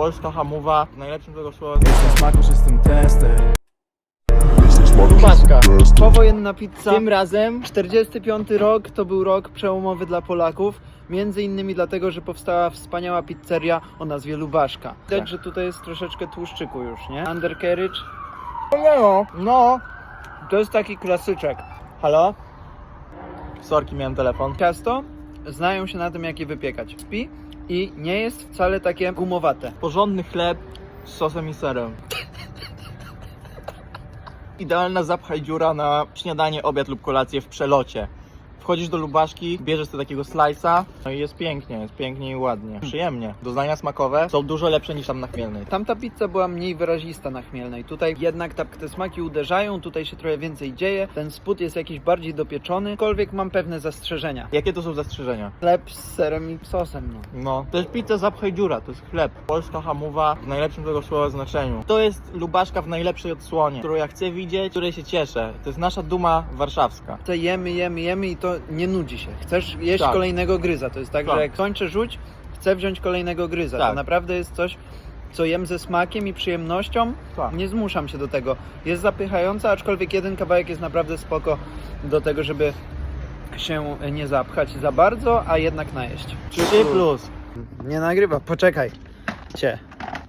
Polska hamuwa, w najlepszym tego słowa. Jestem smakorzystym testem. Lubaszka. Powojenna pizza. Tym razem 45 rok to był rok przełomowy dla Polaków. Między innymi dlatego, że powstała wspaniała pizzeria o nazwie Lubaszka. Widać, że tutaj jest troszeczkę tłuszczyku już, nie? Undercarriage. No, no. To jest taki klasyczek. Halo? Sorki, miałem telefon. Ciasto znają się na tym, jak je wypiekać. Pi i nie jest wcale takie gumowate. Porządny chleb z sosem i serem. Idealna zapchaj dziura na śniadanie, obiad lub kolację w przelocie. Wchodzisz do lubaszki, bierzesz sobie takiego slice'a, no i jest pięknie, jest pięknie i ładnie. Przyjemnie. Doznania smakowe są dużo lepsze niż tam na Chmielnej. Tamta pizza była mniej wyrazista na chmielnej. Tutaj jednak tak te smaki uderzają, tutaj się trochę więcej dzieje. Ten spód jest jakiś bardziej dopieczony, aczkolwiek mam pewne zastrzeżenia. Jakie to są zastrzeżenia? Chleb z serem i sosem, no. No, to jest pizza zapchaj dziura, to jest chleb. Polska hamuwa w najlepszym tego słowa znaczeniu. To jest lubaszka w najlepszej odsłonie, którą ja chcę widzieć, której się cieszę. To jest nasza duma warszawska. To jemy, jemy, jemy i to nie nudzi się. Chcesz jeść Tak. kolejnego gryza. To jest tak, Tak. że jak kończę rzuć, chcę wziąć kolejnego gryza. To Tak. naprawdę jest coś, co jem ze smakiem i przyjemnością. Tak. Nie zmuszam się do tego. Jest zapychająca, aczkolwiek jeden kawałek jest naprawdę spoko do tego, żeby się nie zapchać za bardzo, a jednak najeść. 3 plus. Nie nagrywa, poczekaj. Cie.